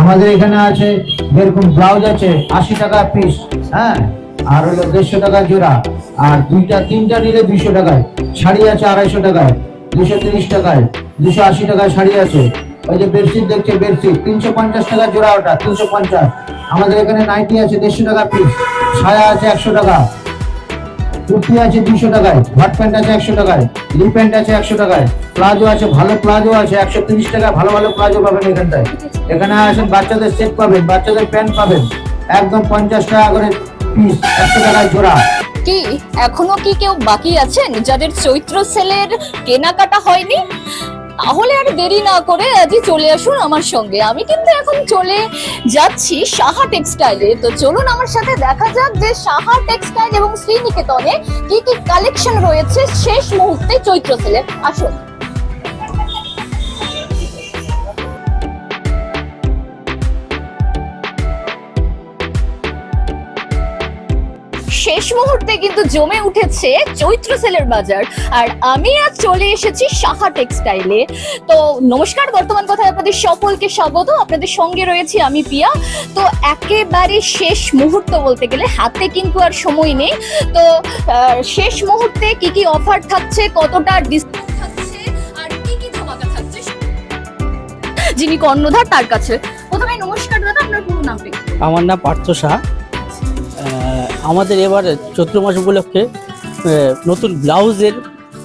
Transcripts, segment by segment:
আমাদের এখানে আছে যেরকম ব্লাউজ আছে, আশি টাকা পিস হ্যাঁ? আর হলো দেড়শো টাকা জোড়া, আর দুইটা, তিনটা নিলে দুইশো টাকায়, শাড়ি আছে আড়াইশো টাকায় দুশো তিরিশ টাকায় দুশো আশি টাকায় শাড়ি আছে। ওই যে বেডশিট দেখছে, বেডশিট, তিনশো পঞ্চাশ টাকা জোড়া ওটা, তিনশো পঞ্চাশ। আমাদের এখানে নাইটি আছে দেড়শো টাকা পিস ছায়া আছে একশো টাকা। কুর্তি আছে দুশো টাকায় হট প্যান্ট আছে একশো টাকায়, লি প্যান্ট আছে একশো টাকায়, প্লাজো আছে, ভালো প্লাজো আছে, একশো তিরিশ টাকা ভালো ভালো প্লাজো পাবেন এখানটায়। এখানে আসেন, বাচ্চাদের সেট পাবেন, বাচ্চাদের প্যান্ট পাবেন, একদম পঞ্চাশ টাকা করে পিস একশো টাকায় জোড়া। কি, এখনও কি কেউ বাকি আছেন যাদের চৈত্র সেলের কেনাকাটা হয়নি? তাহলে আর দেরি না করে আজই চলে আসুন আমার সঙ্গে। আমি কিন্তু এখন চলে যাচ্ছি সাহা টেক্সটাইলে। তো চলুন আমার সাথে দেখা যাক যে সাহা টেক্সটাইল এবং শ্রীনিকেতনে কি কি কালেকশন রয়েছে শেষ মুহূর্তে চৈত্র সেলে আসুন শেষ মুহূর্তে কিন্তু জমে উঠেছে চৈত্র সেলের বাজার। আর আমি আজ চলে এসেছি সাহা টেক্সটাইলে। তো নমস্কার বর্তমান কথায় আপনাদের সকলকে স্বাগত। আপনাদের সঙ্গে রয়েছি আমি পিয়া। তো একেবারে শেষ মুহূর্ত বলতে গেলে হাতে কিন্তু আর সময় নেই। তো শেষ মুহূর্তে কি কি অফার থাকছে কতটা ডিসকাউন্ট যিনি কর্ণধার তার কাছে। প্রথমে নমস্কার দাদা আপনার পুরো একটু। আমার নাম পার্থ আহ, আমাদের এবার চৈত্র মাস উপলক্ষে নতুন ব্লাউজের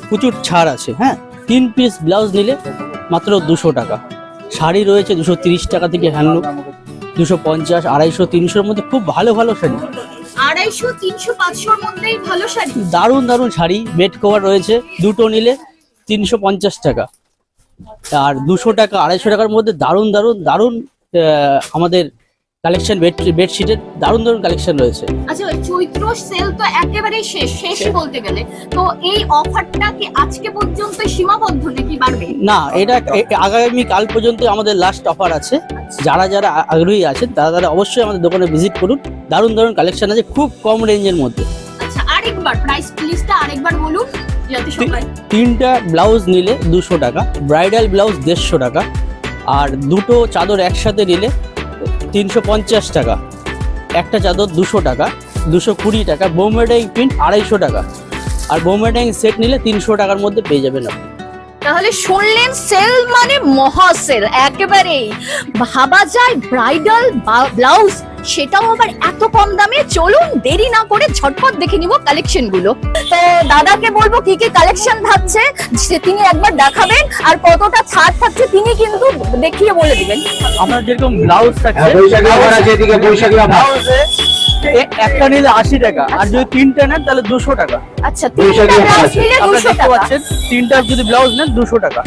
প্রচুর ছাড় আছে হ্যাঁ? তিন পিস ব্লাউজ নিলে মাত্র দুশো টাকা। শাড়ি রয়েছে দুশো তিরিশ টাকা থেকে হ্যান্ডলুম দুশো পঞ্চাশ আড়াইশো তিনশোর মধ্যে খুব ভালো ভালো শাড়ি। আড়াইশো তিনশো পাঁচশোর মধ্যেই ভালো শাড়ি। দারুণ দারুণ শাড়ি বেড কভার রয়েছে দুটো নিলে তিনশো পঞ্চাশ টাকা। আর দুশো টাকা আড়াইশো টাকার মধ্যে দারুণ দারুণ দারুণ আমাদের কালেকশন বেড বেডশিটের দারুণ দারুণ কালেকশন রয়েছে। আচ্ছা চৈত্র সেল তো একেবারেই শেষ শেষ বলতে গেলে। তো এই অফারটা কি আজকে পর্যন্ত সীমাবদ্ধ নাকি বাড়বে? না এটা আগামী কাল পর্যন্ত আমাদের লাস্ট অফার আছে। যারা যারা আগ্রহী আছেন তারা তারা অবশ্যই আমাদের দোকানে ভিজিট করুন। দারুণ দারুণ কালেকশন আছে খুব কম রেঞ্জের মধ্যে। আচ্ছা আরেকবার প্রাইস প্লিজটা আরেকবার বলুন যাতে সবাই তিনটা ব্লাউজ নিলে দুশো টাকা ব্রাইডাল ব্লাউজ দেড়শো টাকা আর দুটো চাদর একসাথে নিলে তিনশো পঞ্চাশ টাকা। একটা চাদর দুশো টাকা, দুশো কুড়ি টাকা বোমেডাইং প্রিন্ট আড়াইশো টাকা। আর বোমেডাইং সেট নিলে তিনশো টাকার মধ্যে পেয়ে যাবেন আপনি। তাহলে শুনলেন, সেল মানে মহা সেল। একেবারেই। ভাবা যায় ব্রাইডাল ব্লাউজ সেটাও আবার এত কম দামে? চলুন দেরি না করে ঝটপট দেখে নিব কালেকশনগুলো। তো দাদাকে বলব কি কি কালেকশন থাকছে সে তিনি একবার দেখাবেন আর কতটা ছাড় থাকছে তিনি কিন্তু দেখিয়ে বলে দিবেন। আপনার যেরকম ব্লাউজ থাকছে হ্যাঁ, বৈশাখী ব্লাউজে একটা নিলে আশি টাকা আর যদি তিনটা নেন তাহলে দুশো টাকা। আচ্ছা তিনটা যদি ব্লাউজ নেন দুশো টাকা।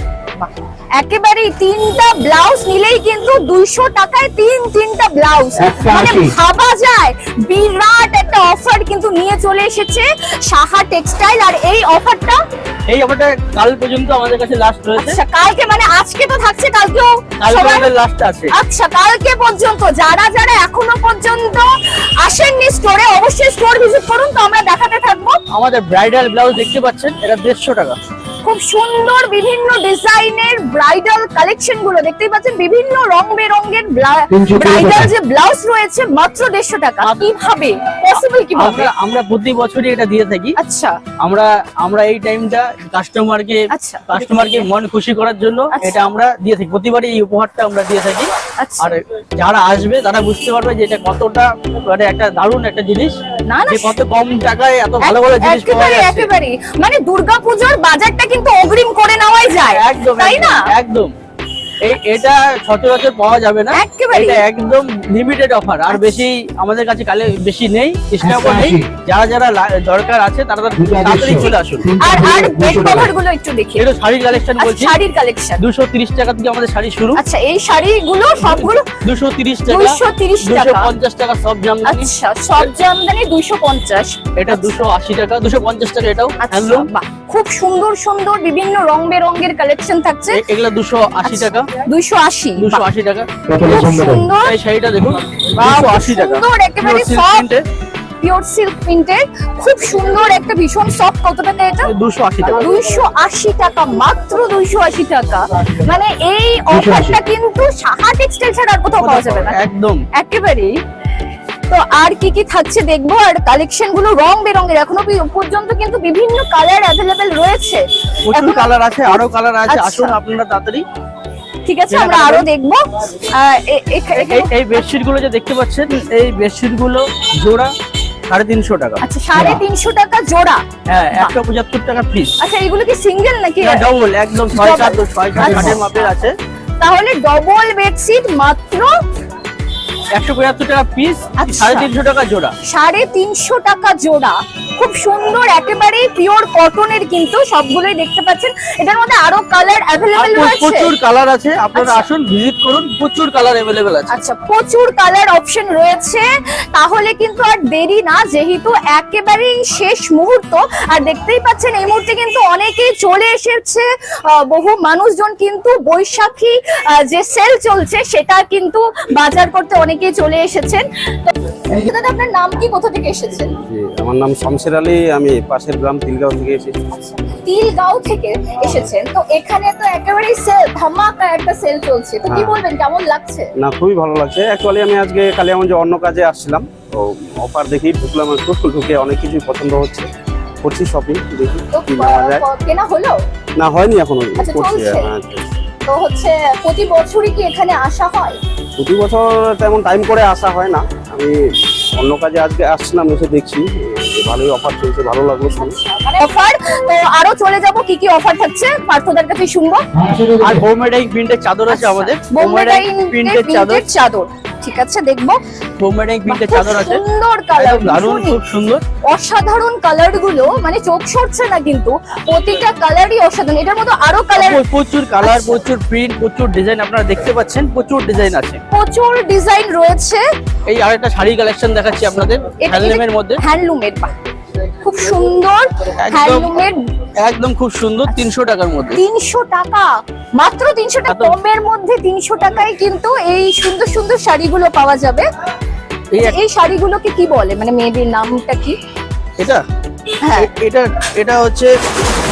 একেবারে তিনটা ব্লাউজ নিলেই কিন্তু দুইশো টাকায় তিন তিনটা ব্লাউজ। মানে ভাবা যায় বিরাট একটা অফার কিন্তু নিয়ে চলে এসেছে সাহা টেক্সটাইল আর এই অফারটা এই অফারটা কাল পর্যন্ত আমাদের কাছে লাস্ট রয়েছে। আচ্ছা কালকে মানে আজকে তো থাকছে কালকেও কালকে লাস্ট আছে। আচ্ছা কালকে পর্যন্ত যারা যারা এখনও পর্যন্ত আসেননি স্টোরে অবশ্যই স্টোর ভিজিট করুন তো আমরা দেখাতে থাকব। আমাদের ব্রাইডাল ব্লাউজ দেখতে পাচ্ছেন এটা দেড়শো টাকা। খুব সুন্দর বিভিন্ন ডিজাইনের ব্রাইডাল কালেকশনগুলো। দেখতেই পাচ্ছেন বিভিন্ন রং বেরঙের ব্রাইডাল যে ব্লাউজ রয়েছে মাত্র দেড়শো টাকা। কীভাবে? পসিবল কীভাবে আমরা আমরা প্রতি বছরই এটা দিয়ে থাকি। আচ্ছা। আমরা আমরা এই টাইমটা কাস্টমারকে কাস্টমারকে মন খুশি করার জন্য আচ্ছা। এটা আমরা দিয়ে থাকি। প্রতিবারই এই উপহারটা আমরা দিয়ে থাকি। আচ্ছা। আর যারা আসবে তারা বুঝতে পারবে যে এটা কতটা মানে একটা দারুণ একটা জিনিস। না না। কত কম টাকায় এত ভালো ভালো জিনিস পাওয়া যাচ্ছে। একেবারে মানে দুর্গাপুজোর বাজারটা কিন্তু অগ্রিম করে নেওয়াই যায়। একদম তাই না? একদম। এই এটা সচরাচর পাওয়া যাবে না। এটা একদম লিমিটেড অফার আর বেশি আমাদের কাছে কালে বেশি নেই স্টকও নেই। যারা যারা দরকার আছে তারা তারা তাড়াতাড়ি চলে আসুন। আর আর বেড কভারগুলো একটু দেখি। এটা শাড়ির কালেকশন আচ্ছা, বলছি। শাড়ির কালেকশন দুশো তিরিশ টাকা থেকে আমাদের শাড়ি শুরু। আচ্ছা এই শাড়িগুলো সবগুলো দুশো তিরিশ টাকা 230 টাকা। পঞ্চাশ টাকা সব জামদানি। আচ্ছা সব জামদানি দুইশো পঞ্চাশ। এটা দুশো আশি টাকা দুশো পঞ্চাশ টাকা এটাও আচ্ছা হ্যান্ডলুম বাহ, খুব সুন্দর সুন্দর বিভিন্ন রং বেরঙের কালেকশন থাকছে। এগুলো দুশো আশি টাকা। দুইশো আশি দুশো আশি টাকা। খুব সুন্দর। এই শাড়িটা দেখুন দুশো আশি টাকা। সুন্দর, একেবারে। পিওর সিল্ক প্রিন্টের খুব সুন্দর একটা ভীষণ সফট কত টাকা এটা? দুশো আশি টাকা। দুইশো আশি টাকা মাত্র দুইশো আশি টাকা। মানে এই অফারটা কিন্তু সাহা টেক্সটাইল ছাড়া আর কোথাও পাওয়া যাবে না। একদম। একেবারেই। তো আর কি কি থাকছে দেখব? আর কালেকশনগুলো রং বেরঙের। এখনও পর্যন্ত কিন্তু বিভিন্ন কালার অ্যাভেলেবেল রয়েছে। প্রচুর কালার আছে আরও কালার আছে। আচ্ছা। আসুন আপনারা তাড়াতাড়ি। ঠিক আছে আমরা আরও দেখব। এই বেডশিটগুলো যে দেখতে পাচ্ছেন এই বেডশিটগুলো জোড়া সাড়ে তিনশো টাকা। আচ্ছা সাড়ে তিনশো টাকা জোড়া। হ্যাঁ একশো পঁচাত্তর টাকা পিস আচ্ছা এগুলো কি সিঙ্গেল নাকি? ডবল একদম ছয় সাত ছয় সাত আচ্ছা। ষাটের মাপের আছে। তাহলে ডবল বেডশিট মাত্র একশো পঁচাত্তর টাকা পিস আচ্ছা। সাড়ে তিনশো টাকা জোড়া। সাড়ে তিনশো টাকা জোড়া। খুব সুন্দর পিওর কটনের কিন্তু সবগুলোই দেখতে পাচ্ছেন। এটার মধ্যে আরও কালার আর অ্যাভেলেবেল রয়েছে। প্রচুর কালার আছে আপনারা আচ্ছা। আসুন ভিজিট করুন প্রচুর কালার অ্যাভেলেবেল আছে। আচ্ছা প্রচুর কালার অপশন রয়েছে। তাহলে কিন্তু আর দেরি না যেহেতু একেবারেই শেষ মুহূর্ত আর দেখতেই পাচ্ছেন এই মুহূর্তে কিন্তু অনেকেই চলে এসেছে। বহু মানুষজন কিন্তু বৈশাখী যে সেল চলছে সেটা কিন্তু বাজার করতে অনেকেই চলে এসেছেন। দাদা আপনার নাম কি? কোথা থেকে এসেছেন? আমার নাম শমশের আলী আমি পাশের গ্রাম তিলগাঁও থেকে এসেছি। তিলগাঁও থেকে এসেছেন। তো এখানে তো একেবারেই সেল ধামাকা একটা সেল চলছে। তো কি হ্যাঁ। বলবেন কেমন লাগছে? না খুবই ভালো লাগছে। অ্যাকচুয়ালি আমি আজকে কালী আমার যে অন্য কাজে আসছিলাম। তো অফার দেখি ঢুকলাম একটু ঢুকে অনেক কিছুই পছন্দ হচ্ছে। করছি শপিং দেখি তো কি নেওয়া যায়। কেনা হলো? না হয়নি এখনও। আচ্ছা, করছি হ্যাঁ তো হচ্ছে প্রতি বছরই কি এখানে আসা হয়? প্রতি বছর তেমন টাইম করে আসা হয় না। আমি অন্য কাজে আজকে আসছিলাম এসে দেখছি। ভালোই অফার চলছে ভালো লাগল শুনে। মানে অফার তো আরও চলে যাব কি কি অফার থাকছে? পার্থদার কাছে শুনব। আর বোমেডাই প্রিন্টের চাদর আছে আমাদের। বোম্বেডাই প্রিন্টের চাদর। চাদর। ঠিক আছে দেখব। বোমেডাই প্রিন্টের খুব চাদর আছে। সুন্দর কালার দারুণ খুব সুন্দর। অসাধারণ কালারগুলো মানে চোখ সরছে না কিন্তু প্রতিটা কালারই অসাধারণ। এটার মতো আরও কালার প্রচুর কালার আচ্ছা। প্রচুর প্রিন্ট প্রচুর ডিজাইন আপনারা দেখতে পাচ্ছেন প্রচুর ডিজাইন আছে। প্রচুর ডিজাইন রয়েছে। এই আরেকটা শাড়ি কালেকশন দেখাচ্ছি আপনাদের হ্যান্ডলুমের মধ্যে। হ্যান্ডলুমের খুব সুন্দর। হ্যান্ডলুমের একদম খুব সুন্দর তিনশো টাকার মধ্যে। তিনশো টাকা মাত্র তিনশো টাকা এত- কমের মধ্যে তিনশো টাকায় কিন্তু এই সুন্দর সুন্দর শাড়িগুলো পাওয়া যাবে। এই শাড়িগুলোকে কি বলে? মানে মেয়েদের নামটা কি? এটা? হ্যাঁ। এটা এটা হচ্ছে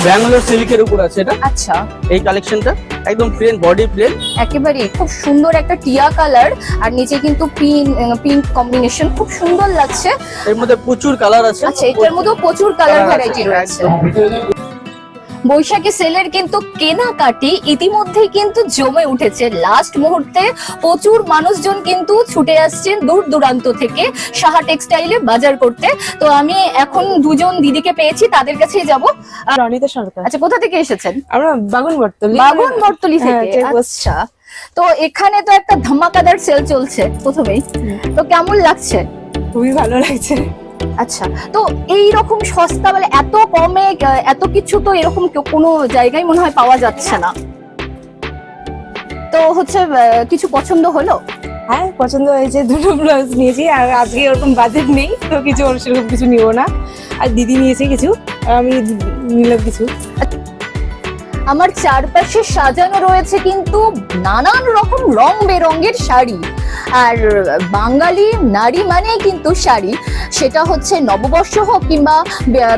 ব্যাঙ্গালোর সিল্কের উপর আছে এটা? আচ্ছা। এই কালেকশনটা একদম প্লেন বডি প্লেন একেবারে খুব সুন্দর একটা টিয়া কালার আর নিচে কিন্তু পিঙ্ক পিঙ্ক কম্বিনেশন খুব সুন্দর লাগছে। এর মধ্যে প্রচুর কালার আছে। আচ্ছা এটার মধ্যেও প্রচুর কালার ভ্যারাইটি রয়েছে। বৈশাখী সেলের কিন্তু কেনাকাটি ইতিমধ্যেই কিন্তু জমে উঠেছে। লাস্ট মুহূর্তে প্রচুর মানুষজন কিন্তু ছুটে আসছেন দূর দূরান্ত থেকে সাহা টেক্সটাইলে বাজার করতে। তো আমি এখন দুজন দিদিকে পেয়েছি তাদের কাছেই যাব। রনিতা সরকার। আচ্ছা কোথা থেকে এসেছেন? আমরা বাগুন বটতলি বাগুন বটতলি হ্যাঁ, থেকে। আচ্ছা। তো এখানে তো একটা ধামাকাদার সেল চলছে প্রথমেই। তো কেমন লাগছে? খুবই ভালো লাগছে। আচ্ছা তো এই রকম সস্তা মানে এত কমে এত কিছু তো এরকম কোনো জায়গায় মনে হয় পাওয়া যাচ্ছে না। তো হচ্ছে কিছু পছন্দ হলো? হ্যাঁ পছন্দ হয়েছে দুটো ব্লাউজ নিয়েছি আর আজকে ওরকম বাজেট নেই তো কিছু ওর সেরকম কিছু নিব না। আর দিদি নিয়েছে কিছু আমি নিলাম কিছু। আমার চারপাশে সাজানো রয়েছে কিন্তু নানান রকম রং বেরঙের শাড়ি। আর বাঙালি নারী মানে কিন্তু শাড়ি। সেটা হচ্ছে নববর্ষ হোক কিংবা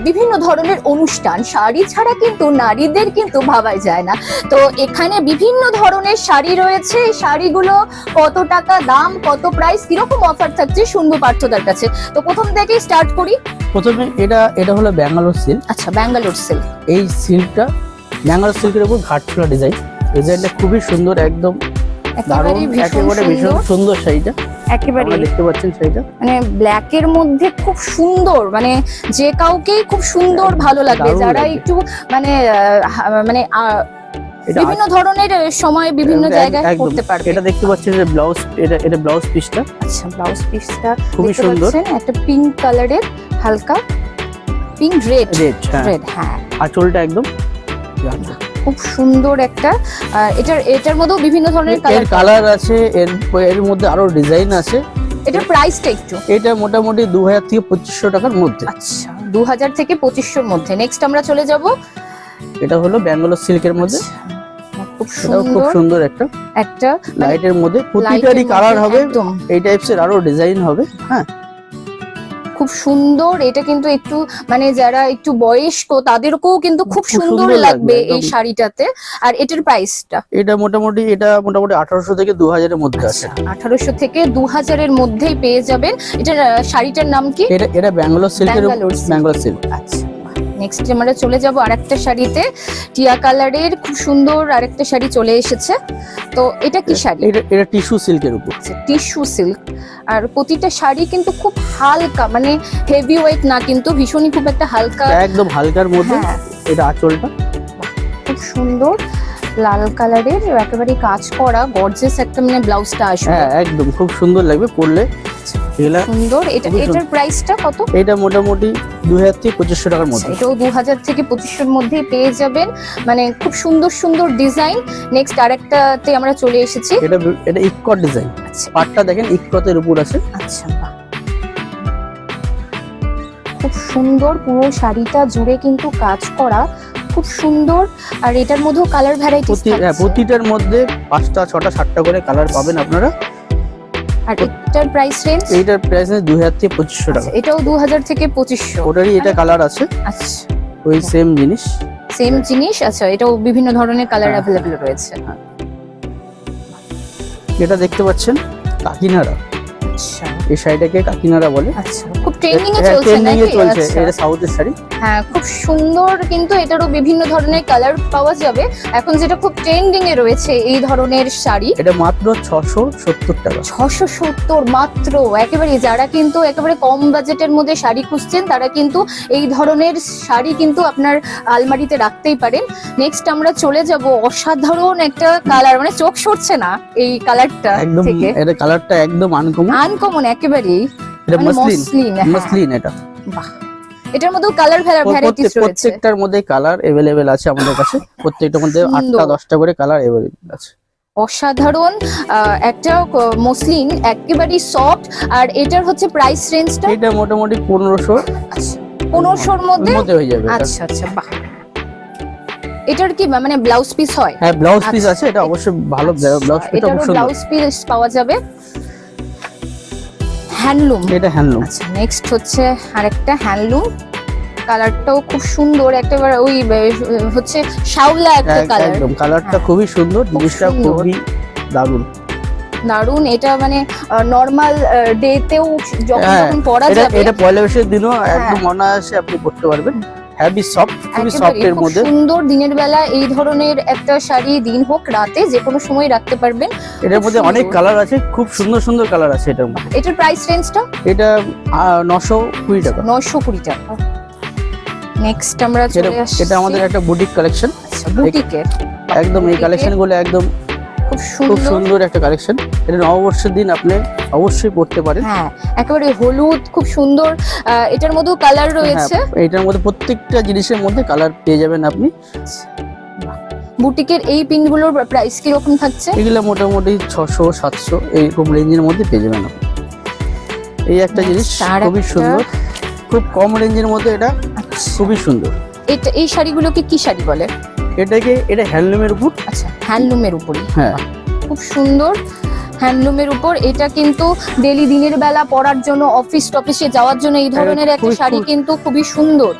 বিভিন্ন ধরনের অনুষ্ঠান শাড়ি ছাড়া কিন্তু নারীদের কিন্তু ভাবাই যায় না। তো এখানে বিভিন্ন ধরনের শাড়ি রয়েছে। এই শাড়িগুলো কত টাকা দাম কত প্রাইস কীরকম অফার থাকছে শুনব পার্থদার কাছে। তো প্রথম থেকেই স্টার্ট করি। প্রথমে এটা এটা হলো ব্যাঙ্গালোর সিল্ক আচ্ছা ব্যাঙ্গালোর সিল্ক এই সিল্কটা ব্যাঙ্গালোর সিল্কের উপর ঘাটফুলা ডিজাইন ডিজাইনটা খুবই সুন্দর একদম একেবারে ভীষণ ভীষণ সুন্দর। সুন্দর শাড়িটা। একেবারে দেখতে পাচ্ছেন শাড়িটা। মানে ব্ল্যাক এর মধ্যে খুব সুন্দর মানে যে কাউকেই খুব সুন্দর ভালো লাগবে। যারা একটু মানে মানে বিভিন্ন ধরনের সময় বিভিন্ন জায়গায়। করতে পারবে। এটা দেখতে পাচ্ছেন যে ব্লাউজ এটা এটা ব্লাউজ পিসটা। আচ্ছা ব্লাউজ পিসটা খুবই দেখতে সুন্দর। একটা পিঙ্ক কালারের হালকা পিঙ্ক রেড রেড হ্যাঁ। রেড হ্যাঁ। আঁচলটা একদম। খুব সুন্দর একটা এটার এটার মধ্যেও বিভিন্ন ধরনের কালার কালার আছে এর এর মধ্যে আরও ডিজাইন আছে। এটার প্রাইসটা একটু। এটা মোটামুটি দু হাজার থেকে পঁচিশশো টাকার মধ্যে। আচ্ছা দু হাজার থেকে পঁচিশশোর মধ্যে। নেক্সট আমরা চলে যাব। এটা হলো ব্যাঙ্গালোর সিল্কের মধ্যে। খুব এটাও খুব সুন্দর সুন্দর একটা। একটা লাইটের মধ্যে। light প্রতিটারই কালার হবে। এই টাইপসের আরও ডিজাইন হবে। হ্যাঁ। খুব সুন্দর। এটা কিন্তু একটু মানে যারা একটু বয়স্ক তাদেরকেও কিন্তু খুব সুন্দর লাগবে, এই শাড়িটাতে। আর এটার প্রাইসটা এটা মোটামুটি এটা মোটামুটি আঠারোশো থেকে দু হাজারের মধ্যে আছে। আঠারোশো থেকে দু হাজারের মধ্যেই পেয়ে যাবেন। এটার শাড়িটার নাম কি? এটা এটা ব্যাঙ্গালোর সিল্কের। ব্যাঙ্গালোর সিল্ক আচ্ছা। নেক্সট আমরা চলে যাব আরেকটা শাড়িতে। টিয়া কালারের খুব সুন্দর আরেকটা শাড়ি চলে এসেছে। তো এটা কি শাড়ি? এটা এটা টিস্যু সিল্কের উপর। Tissue silk. আর প্রতিটা শাড়ি কিন্তু খুব হালকা মানে হেভি ওয়েট না কিন্তু ভীষণই খুব একটা হালকা। একদম হালকার মধ্যে। হ্যাঁ। এটা আঁচলটা। খুব সুন্দর। লাল কালারের একেবারে কাজ করা গর্জেস একটা মানে ব্লাউজটা আসবে। হ্যাঁ একদম খুব সুন্দর লাগবে পরলে। সুন্দর। এটা এটার প্রাইসটা কত? এটা মোটামুটি দুই হাজার থেকে পঁচিশশো টাকার আচ্ছা, মধ্যে এটাও দু হাজার থেকে পঁচিশশোর মধ্যেই পেয়ে যাবেন। মানে খুব সুন্দর সুন্দর ডিজাইন নেক্সট আরেকটাতে আমরা চলে এসেছি। এটা এটা ইকট ডিজাইন আচ্ছা। পাটটা দেখেন ইকতের উপর আছে। আচ্ছা খুব সুন্দর পুরো শাড়িটা জুড়ে কিন্তু কাজ করা। খুব সুন্দর আর এটার মধ্যেও কালার হ্যাঁ, প্রতিটার মধ্যে পাঁচটা ছটা সাতটা করে কালার পাবেন আপনারা। আর এটার প্রাইস রেঞ্জ প্রাইস থেকে টাকা। এটাও দু হাজার থেকে পঁচিশশো। ওটারই এটা কালার আছে। আচ্ছা। ওই সেম জিনিস। সেম জিনিস? আচ্ছা এটাও বিভিন্ন ধরনের কালার হ্যাঁ, রয়েছে। এটা দেখতে পাচ্ছেন কাকিনাড়া। আচ্ছা। এই শাড়িটাকে কাকিনাড়া বলে। আচ্ছা। ট্রেন্ডিং এ হ্যাঁ, চলছে নাকি? চলছে আচ্ছা। এটা সাউথের শাড়ি। হ্যাঁ খুব সুন্দর কিন্তু এটারও বিভিন্ন ধরনের কালার পাওয়া যাবে। এখন যেটা খুব ট্রেন্ডিং এ রয়েছে এই ধরনের শাড়ি। এটা মাত্র ছশো সত্তর টাকা। ছশো সত্তর মাত্র। একেবারে যারা কিন্তু একেবারে কম বাজেটের মধ্যে শাড়ি খুঁজছেন তারা কিন্তু এই ধরনের শাড়ি কিন্তু আপনার আলমারিতে রাখতেই পারেন। নেক্সট আমরা চলে যাব অসাধারণ একটা কালার মানে চোখ সরছে না এই কালারটা একদম থেকে। এটা কালারটা একদম আনকমন আনকমন একেবারেই। এটা মানে মসলিন মসলিন হ্যাঁ। এটা। বাহ। এটার মধ্যেও কালার ভ্যারাইটিস রয়েছে। প্রত্যেকটার মধ্যে কালার এভেলেবেল আছে আমাদের কাছে। প্রত্যেকটার মধ্যে সুন্দর। আটটা দশটা করে কালার এভেলেবেল আছে। অসাধারণ একটা মসলিন একেবারেই সফট আর এটার হচ্ছে প্রাইস রেঞ্জটা এটা মোটামুটি পনেরোশো। আচ্ছা পনেরোশোর মধ্যে? মধ্যে হয়ে যাবে আচ্ছা আচ্ছা বাহ। এটার কি মানে ব্লাউজ পিস হয়? হ্যাঁ ব্লাউজ পিস আচ্ছা। আছে এটা অবশ্যই ভালো ব্লাউজ পিসটা এটারও ব্লাউজ পিস পাওয়া যাবে। হ্যান্ডলুম। এটা হ্যান্ডলুম। আচ্ছা নেক্সট হচ্ছে আরেকটা হ্যান্ডলুম। কালারটাও খুব সুন্দর একেবারে ওই হচ্ছে শাওলা একটা কালার একদম কালারটা হ্যাঁ। খুবই সুন্দর জিনিসটা। খুবই দারুণ। দারুণ এটা মানে নর্মাল ডেতেও যখন হ্যাঁ, যখন পরা যাবে। এটা পয়লা বৈশাখের দিনও হ্যাঁ। একদম অনায়াসে আপনি পড়তে পারবেন। হ্যাভি সফট খুবই সফট এর মধ্যে। সুন্দর দিনের বেলা এই ধরনের একটা শাড়ি দিন হোক রাতে যে কোনো সময় রাখতে পারবেন। এটার মধ্যে অনেক কালার আছে খুব সুন্দর সুন্দর কালার আছে এটার মধ্যে। এটার প্রাইস রেঞ্জটা এটা নশো কুড়ি টাকা। নয়শো কুড়ি টাকা। নেক্সট আমরা চলে আসছি। এটা আমাদের একটা বুটিক কালেকশন বুটিকের একদম এই কালেকশনগুলো একদম খুব খুব সুন্দর। সুন্দর একটা কালেকশন এটা নববর্ষের দিন আপনি অবশ্যই পড়তে পারেন। হ্যাঁ একেবারে হলুদ খুব সুন্দর। এটার মধ্যেও কালার রয়েছে। হ্যাঁ, এটার মধ্যে প্রত্যেকটা জিনিসের মধ্যে কালার পেয়ে যাবেন আপনি। বুটিকের এই পিনগুলোর প্রাইস কি রকম থাকছে? এগুলো মোটামুটি ছশো সাতশো এইরকম রেঞ্জের মধ্যে পেয়ে যাবেন আপনি। এই একটা জিনিস আর খুবই সুন্দর। খুব কম রেঞ্জের মধ্যে এটা আচ্ছা, খুবই সুন্দর। এটা এই শাড়িগুলোকে কি শাড়ি বলে? এটাকে এটা হ্যান্ডলুমের উপর? আচ্ছা হ্যান্ডলুমের উপরই। হ্যাঁ। খুব সুন্দর। হ্যান্ডলুমের উপর। এটা কিন্তু ডেলি দিনের বেলা পরার জন্য অফিস টফিসে যাওয়ার জন্য এই ধরনের একটা শাড়ি কিন্তু খুবই সুন্দর।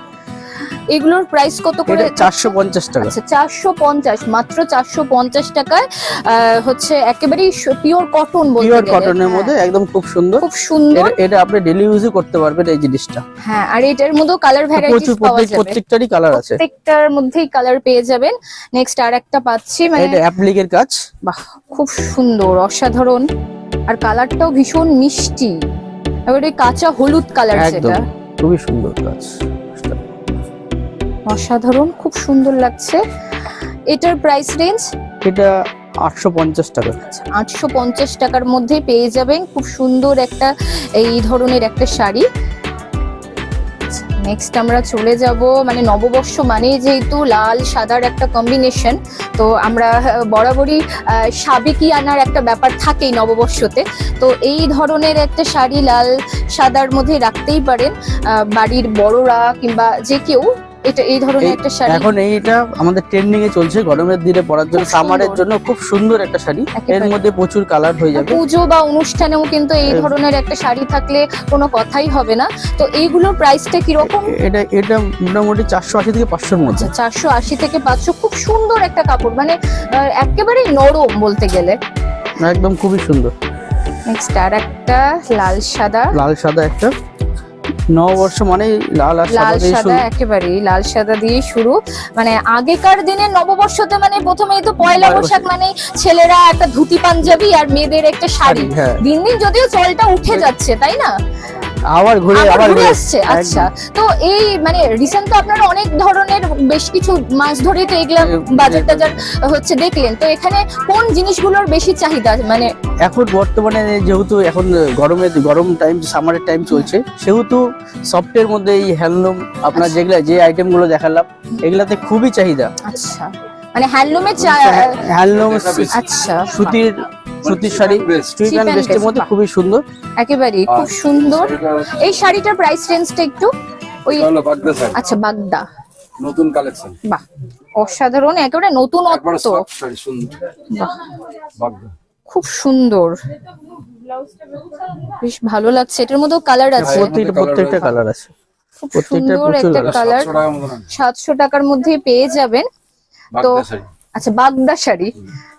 এগুলোর প্রাইস কত করে? চারশো পঞ্চাশ টাকা। আচ্ছা চারশো পঞ্চাশ মাত্র চারশো পঞ্চাশ টাকায় হচ্ছে একেবারেই পিওর কটন পিওর কটনের মধ্যে একদম খুব সুন্দর। খুব সুন্দর। এটা- আপনি ডেলি ইউজও করতে পারবেন এই জিনিসটা। হ্যাঁ আর এটার মধ্যেও কালার ভ্যারাইটিস পাওয়া যাবে। প্রত্যেকটারই কালার আছে। প্রত্যেকটার মধ্যেই কালার পেয়ে যাবেন। নেক্সট আর একটা পাচ্ছি মানে এটা অ্যাপ্লিকের কাজ। বাহ খুব সুন্দর অসাধারণ। আর কালারটাও ভীষণ মিষ্টি। এবারে কাঁচা হলুদ কালার সেটা খুবই সুন্দর কাজ। অসাধারণ খুব সুন্দর লাগছে। এটার প্রাইস রেঞ্জ এটা আটশো পঞ্চাশ টাকা। আটশো পঞ্চাশ টাকার মধ্যে পেয়ে যাবেন খুব সুন্দর একটা এই ধরনের একটা শাড়ি। নেক্সট আমরা চলে যাব মানে নববর্ষ মানে যেহেতু লাল সাদার একটা কম্বিনেশন তো আমরা বরাবরই সাবেকি আনার একটা ব্যাপার থাকেই নববর্ষতে। তো এই ধরনের একটা শাড়ি লাল সাদার মধ্যে রাখতেই পারেন বাড়ির বড়রা কিংবা যে কেউ এটা এই ধরনের একটা শাড়ি। এখন এইটা আমাদের ট্রেন্ডিং এ চলছে গরমের দিনে পরার জন্য। সামারের জন্য খুব সুন্দর একটা শাড়ি। এর মধ্যে প্রচুর কালার হয়ে যাবে। পুজো বা অনুষ্ঠানেও কিন্তু এই ধরনের একটা শাড়ি থাকলে কোনো কথাই হবে না। তো এইগুলোর প্রাইসটা কীরকম? এটা এটা মোটামুটি চারশো আশি থেকে পাঁচশোর মধ্যে। আচ্ছা চারশো আশি থেকে পাঁচশো। খুব সুন্দর একটা কাপড়। মানে একেবারেই নরম বলতে গেলে। একদম খুবই সুন্দর। নেক্সট আর একটা লাল সাদা। লাল সাদা একটা। নববর্ষ মানে লাল আর লাল সাদা একেবারেই লাল সাদা দিয়ে শুরু। মানে আগেকার দিনে নববর্ষতে মানে প্রথমেই তো পয়লা বৈশাখ মানে ছেলেরা একটা ধুতি পাঞ্জাবি আর মেয়েদের একটা শাড়ি। হ্যাঁ। দিন দিন যদিও চলটা উঠে যাচ্ছে তাই না? আবার ঘুরে আবার ঘুরে আসছে আচ্ছা। তো এই মানে রিসেন্ট তো আপনারা অনেক ধরনের বেশ কিছু মাস ধরেই তো এগুলা বাজার টাজার হচ্ছে দেখলেন। তো এখানে কোন জিনিসগুলোর বেশি চাহিদা মানে? এখন বর্তমানে যেহেতু এখন গরমে গরম টাইম সামারের টাইম চলছে সেহেতু সফটের মধ্যে এই হ্যান্ডলুম আপনার আচ্ছা। যেগুলা যে আইটেমগুলো দেখালাম এগুলাতে খুবই চাহিদা। আচ্ছা। মানে হ্যান্ডলুমের হ্যান্ডলুম আচ্ছা। সুতির সুতির শাড়ি and বেস্টের মধ্যে খুবই সুন্দর। একেবারেই খুব সুন্দর। এই শাড়িটার প্রাইস রেঞ্জটা একটু ওই আচ্ছা বাগদা। নতুন কালেকশন বাহ অসাধারণ একেবারে একবারে বাহ। খুব সুন্দর। বেশ ভালো লাগছে। এটার মধ্যেও কালার আছে। প্রত্যেকটা প্রত্যেকটা কালার আছে। খুব সুন্দর একটা কালার সাতশো টাকার মধ্যেই পেয়ে যাবেন। তো আচ্ছা বাগদা শাড়ি।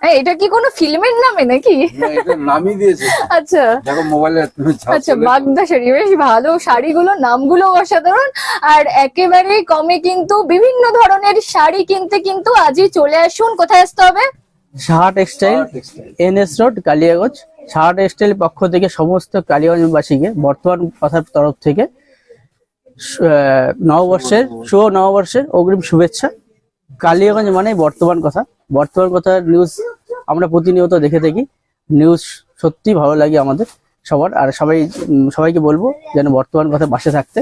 হ্যাঁ, এটা কি কোনো ফিল্মের নামে নাকি? নামই দিয়েছে। আচ্ছা। দেখো মোবাইলে আচ্ছা বাগদা শাড়ি বেশ ভালো। শাড়িগুলো নামগুলো অসাধারণ। আর একেবারে কমে কিন্তু বিভিন্ন ধরনের শাড়ি কিনতে কিন্তু আজই চলে আসুন। কোথায় আসতে হবে? Saha textile. NS road Kaliaganj. Saha textile পক্ষ থেকে সমস্ত কালিয়াগঞ্জবাসীকে বর্তমান কথার তরফ থেকে নববর্ষের শুভ নববর্ষের অগ্রিম শুভেচ্ছা। কালিয়াগঞ্জ মানে বর্তমান কথা। বর্তমান কথার নিউজ আমরা প্রতিনিয়ত দেখে থাকি। নিউজ সত্যি ভালো লাগে আমাদের সবার। আর সবাই, সবাইকে বলব যেন বর্তমান কথা বাসে থাকতে।